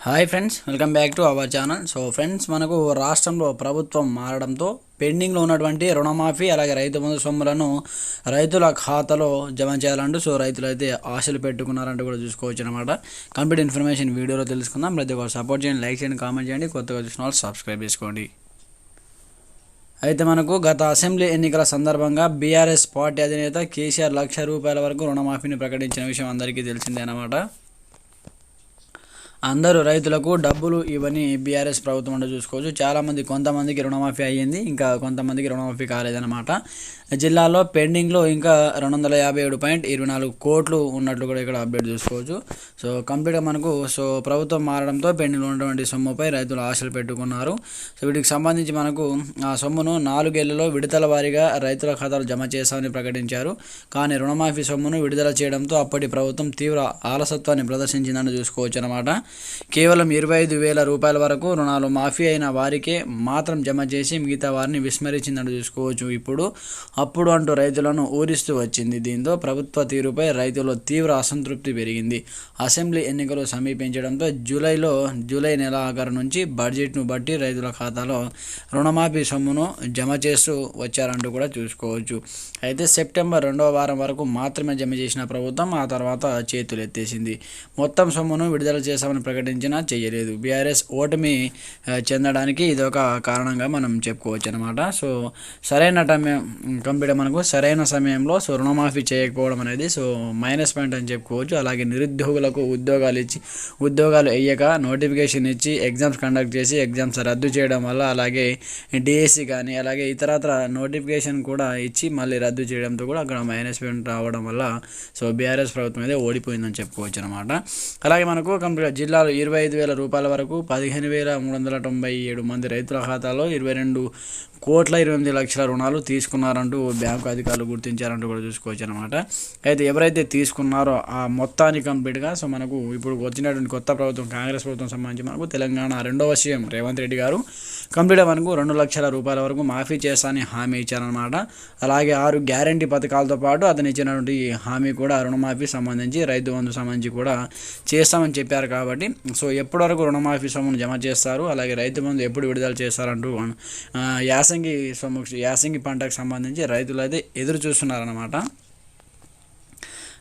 Hi friends welcome back to our channel so friends మనకు రాష్ట్రంలో ప్రభుత్వం మారడంతో పెండింగ్లో ఉన్నటువంటి రుణమాఫీ అలాగే రైతు బంధు సొమ్ములను రైతుల ఖాతాలో జమ చేయాలంటూ సో రైతులు అయితే ఆశలు పెట్టుకున్నారంటూ కూడా చూసుకోవచ్చు అనమాట కంప్లీట్ ఇన్ఫర్మేషన్ వీడియోలో తెలుసుకుందాం. ప్రతి ఒక్కరు సపోర్ట్ చేయండి లైక్ చేయండి కామెంట్ చేయండి. కొత్తగా చూసిన వాళ్ళు సబ్స్క్రైబ్ చేసుకోండి. అయితే మనకు గత అసెంబ్లీ ఎన్నికల సందర్భంగా బీఆర్ఎస్ పార్టీ అధినేత కేసీఆర్ లక్ష రూపాయల వరకు రుణమాఫీని ప్రకటించిన విషయం అందరికీ తెలిసిందే అనమాట అందరూ రైతులకు డబ్బులు ఇవన్నీ బీఆర్ఎస్ ప్రభుత్వం అంటే చూసుకోవచ్చు. చాలామంది కొంతమందికి రుణమాఫీ అయ్యింది ఇంకా కొంతమందికి రుణమాఫీ కాలేదన్నమాట. జిల్లాలో పెండింగ్లో ఇంకా రెండు వందల యాభై ఏడు పాయింట్ ఇరవై నాలుగు కోట్లు ఉన్నట్లు కూడా ఇక్కడ అప్డేట్ చూసుకోవచ్చు. సో కంప్లీట్గా మనకు సో ప్రభుత్వం మారడంతో పెండింగ్లో ఉన్నటువంటి సొమ్ముపై రైతులు ఆశలు పెట్టుకున్నారు. సో వీటికి సంబంధించి మనకు ఆ సొమ్మును నాలుగేళ్ళలో విడతల వారీగా రైతుల ఖాతాలు జమ చేశామని ప్రకటించారు. కానీ రుణమాఫీ సొమ్మును విడుదల చేయడంతో అప్పటి ప్రభుత్వం తీవ్ర ఆలసత్వాన్ని ప్రదర్శించిందని చూసుకోవచ్చు అనమాట కేవలం ఇరవై ఐదు వేల రూపాయల వరకు రుణాలు మాఫీ అయిన వారికే మాత్రం జమ చేసి మిగతా వారిని విస్మరించిందని చూసుకోవచ్చు. ఇప్పుడు అప్పుడు అంటూ రైతులను ఊరిస్తూ వచ్చింది. దీంతో ప్రభుత్వ తీరుపై రైతుల్లో తీవ్ర అసంతృప్తి పెరిగింది. అసెంబ్లీ ఎన్నికలు సమీపించడంతో జూలైలో జూలై నెల ఆఖరు నుంచి బడ్జెట్ను బట్టి రైతుల ఖాతాలో రుణమాఫీ సొమ్మును జమ చేస్తూ వచ్చారంటూ కూడా చూసుకోవచ్చు. అయితే సెప్టెంబర్ రెండవ వారం వరకు మాత్రమే జమ చేసిన ప్రభుత్వం ఆ తర్వాత చేతులు ఎత్తేసింది మొత్తం సొమ్మును విడుదల చేశామని ప్రకటించినా చేయలేదు. బీఆర్ఎస్ ఓటమి చెందడానికి ఇది ఒక కారణంగా మనం చెప్పుకోవచ్చు అనమాట సో సరైన టైం కంప్యూటర్ మనకు సరైన సమయంలో సో రుణమాఫీ చేయకపోవడం అనేది సో మైనస్ పాయింట్ అని చెప్పుకోవచ్చు. అలాగే నిరుద్యోగులకు ఉద్యోగాలు ఇచ్చి ఉద్యోగాలు వేయక నోటిఫికేషన్ ఇచ్చి ఎగ్జామ్స్ కండక్ట్ చేసి ఎగ్జామ్స్ రద్దు చేయడం వల్ల అలాగే డిఎస్సి కానీ అలాగే ఇతరత్ర నోటిఫికేషన్ కూడా ఇచ్చి మళ్ళీ రద్దు చేయడంతో కూడా అక్కడ మైనస్ పాయింట్ రావడం వల్ల సో బీఆర్ఎస్ ప్రభుత్వం అయితే ఓడిపోయిందని చెప్పుకోవచ్చు అనమాట అలాగే మనకు కంప్లీట్ జిల్లాలో ఇరవై ఐదు వేల రూపాయల వరకు పదిహేను వేల మూడు వందల తొంభై ఏడు మంది రైతుల ఖాతాలో ఇరవై రెండు కోట్ల ఇరవై ఎనిమిది లక్షల రుణాలు తీసుకున్నారంటూ బ్యాంకు అధికారులు గుర్తించారంటూ కూడా చూసుకోవచ్చు అనమాట అయితే ఎవరైతే తీసుకున్నారో ఆ మొత్తాన్ని కంప్లీట్గా సో మనకు ఇప్పుడు వచ్చినటువంటి కొత్త ప్రభుత్వం కాంగ్రెస్ ప్రభుత్వం సంబంధించి మనకు తెలంగాణ రెండవ సీఎం రేవంత్ రెడ్డి గారు కంప్లీట్ వరకు రెండు లక్షల రూపాయల వరకు మాఫీ చేస్తానని హామీ ఇచ్చారనమాట అలాగే ఆరు గ్యారంటీ పథకాలతో పాటు అతను ఇచ్చినటువంటి హామీ కూడా రుణమాఫీ సంబంధించి రైతు బంధు సంబంధించి కూడా చేస్తామని చెప్పారు కాబట్టి సో ఎప్పటి వరకు రుణమాఫీ సొమ్మును జమ చేస్తారు అలాగే రైతు బంధు ఎప్పుడు విడుదల చేస్తారంటూ యాసంగి సొమ్ము యాసంగి పంటకు సంబంధించి రైతులు అయితే ఎదురు చూస్తున్నారన్నమాట.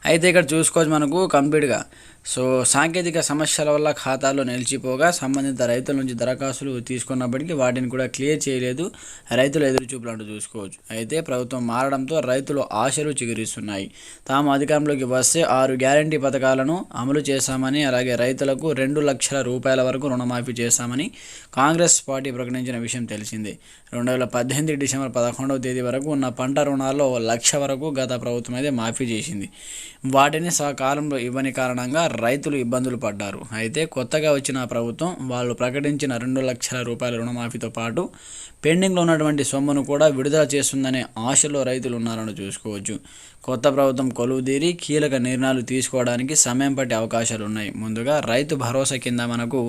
అయితే ఇక్కడ చూసుకోవచ్చు మనకు కంప్లీట్గా. సో సాంకేతిక సమస్యల వల్ల ఖాతాలో నిలిచిపోగా సంబంధిత రైతుల నుంచి దరఖాస్తులు తీసుకున్నప్పటికీ వాటిని కూడా క్లియర్ చేయలేదు. రైతులు ఎదురు అంటూ చూసుకోవచ్చు. అయితే ప్రభుత్వం మారడంతో రైతులు ఆశలు చిగురిస్తున్నాయి. తాము అధికారంలోకి వస్తే ఆరు గ్యారంటీ పథకాలను అమలు చేశామని అలాగే రైతులకు రెండు లక్షల రూపాయల వరకు రుణమాఫీ చేశామని కాంగ్రెస్ పార్టీ ప్రకటించిన విషయం తెలిసిందే. రెండు వేల పద్దెనిమిది డిసెంబర్ పదకొండవ తేదీ వరకు ఉన్న పంట రుణాల్లో లక్ష వరకు గత ప్రభుత్వం అయితే మాఫీ చేసింది. వాటిని సకాలంలో ఇవ్వని కారణంగా రైతులు ఇబ్బందులు పడ్డారు. అయితే కొత్తగా వచ్చిన ప్రభుత్వం వాళ్ళు ప్రకటించిన రెండు లక్షల రూపాయల రుణమాఫీతో పాటు పెండింగ్లో ఉన్నటువంటి సొమ్మును కూడా విడుదల చేస్తుందనే ఆశలో రైతులు ఉన్నారని చూసుకోవచ్చు. కొత్త ప్రభుత్వం కొలువుదీరి కీలక నిర్ణయాలు తీసుకోవడానికి సమయం పట్టే అవకాశాలు ఉన్నాయి. ముందుగా రైతు భరోసా కింద మనకు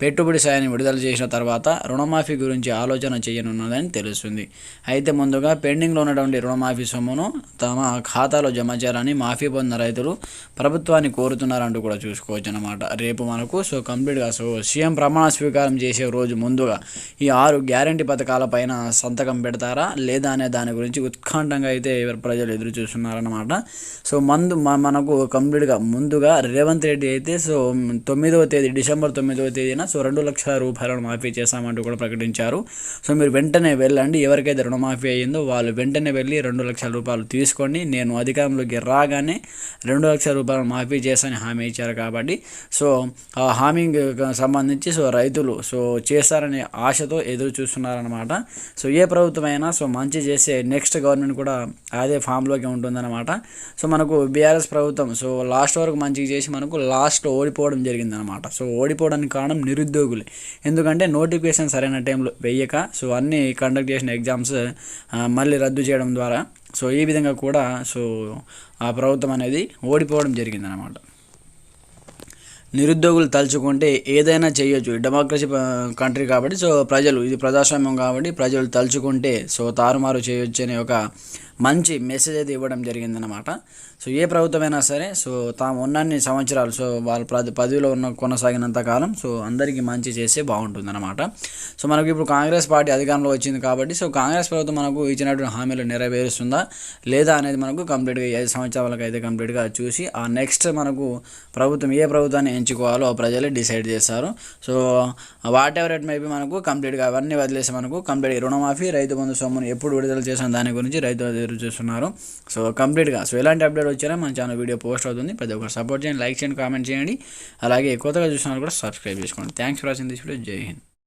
పెట్టుబడి సాయాన్ని విడుదల చేసిన తర్వాత రుణమాఫీ గురించి ఆలోచన చేయనున్నదని తెలుస్తుంది. అయితే ముందుగా పెండింగ్లో ఉన్నటువంటి రుణమాఫీ సొమ్మును తమ ఖాతాలో జమ చేయాలని మాఫీ పొందిన రైతులు ప్రభుత్వాన్ని కోరుతున్నారంటూ కూడా చూసుకోవచ్చు అనమాట రేపు మనకు సో కంప్లీట్గా సో సీఎం ప్రమాణ స్వీకారం చేసే రోజు ముందుగా ఈ ఆరు గ్యారంటీ పథకాలపైన సంతకం పెడతారా లేదా అనే దాని గురించి ఉత్కంఠంగా అయితే ప్రజలు ఎదురు చూస్తున్నారన్నమాట. సో మందు మనకు కంప్లీట్గా ముందుగా రేవంత్ రెడ్డి అయితే సో తొమ్మిదవ తేదీ డిసెంబర్ తొమ్మిదవ తేదీన సో రెండు లక్షల రూపాయలను మాఫీ చేస్తామంటూ కూడా ప్రకటించారు. సో మీరు వెంటనే వెళ్ళండి ఎవరికైతే రుణమాఫీ అయ్యిందో వాళ్ళు వెంటనే వెళ్ళి రెండు లక్షల రూపాయలు తీసుకోండి. నేను అధికారంలోకి రాగానే రెండు లక్షల రూపాయలు మాఫీ చేశాని హామీ ఇచ్చారు కాబట్టి. సో ఆ హామీకి సంబంధించి సో రైతులు సో చేస్తారనే ఆశతో ఎదురు చూస్తున్నారన్నమాట. చూస్తున్నారనమాట సో ఏ ప్రభుత్వం అయినా సో మంచి చేసే నెక్స్ట్ గవర్నమెంట్ కూడా అదే ఫామ్లోకి ఉంటుందన్నమాట. సో మనకు బీఆర్ఎస్ ప్రభుత్వం సో లాస్ట్ వరకు మంచిగా చేసి మనకు లాస్ట్లో ఓడిపోవడం జరిగిందనమాట సో ఓడిపోవడానికి కారణం నిరుద్యోగులే. ఎందుకంటే నోటిఫికేషన్ సరైన టైంలో వెయ్యక సో అన్ని కండక్ట్ చేసిన ఎగ్జామ్స్ మళ్ళీ రద్దు చేయడం ద్వారా సో ఈ విధంగా కూడా సో ఆ ప్రభుత్వం అనేది ఓడిపోవడం జరిగిందనమాట నిరుద్యోగులు తలుచుకుంటే ఏదైనా చేయొచ్చు. డెమోక్రసీ కంట్రీ కాబట్టి సో ప్రజలు ఇది ప్రజాస్వామ్యం కాబట్టి ప్రజలు తలుచుకుంటే సో తారుమారు చేయొచ్చు అనే ఒక మంచి మెసేజ్ అయితే ఇవ్వడం జరిగిందనమాట సో ఏ ప్రభుత్వమైనా సరే సో తాము ఉన్నన్ని సంవత్సరాలు సో వాళ్ళ పది పదవిలో ఉన్న కొనసాగినంత కాలం సో అందరికీ మంచి చేస్తే బాగుంటుందన్నమాట. సో మనకు ఇప్పుడు కాంగ్రెస్ పార్టీ అధికారంలో వచ్చింది కాబట్టి సో కాంగ్రెస్ ప్రభుత్వం మనకు ఇచ్చినటువంటి హామీలు నెరవేరుస్తుందా? లేదా అనేది మనకు కంప్లీట్గా ఐదు సంవత్సరాలకు అయితే కంప్లీట్గా చూసి ఆ నెక్స్ట్ మనకు ప్రభుత్వం ఏ ప్రభుత్వాన్ని ఎంచుకోవాలో ప్రజలే డిసైడ్ చేస్తారు. So whatever it may be మనకు కంప్లీట్గా అవన్నీ వదిలేసి మనకు కంప్లీట్ రుణమాఫీ రైతు బంధు సొమ్మును ఎప్పుడు విడుదల చేసిన దాని గురించి రైతు ఎదురు చూస్తున్నారు. సో కంప్లీట్గా. సో ఎలాంటి అప్డేట్ వచ్చినా మన ఛానల్ వీడియో పోస్ట్ అవుతుంది. ప్రతి ఒక్కరు సపోర్ట్ చేయండి లైక్ చేయండి కామెంట్ చేయండి. అలాగే కొత్తగా చూసిన వాళ్ళు కూడా సబ్స్క్రైబ్ చేసుకోండి. Thanks for watching this video. Jai Hind.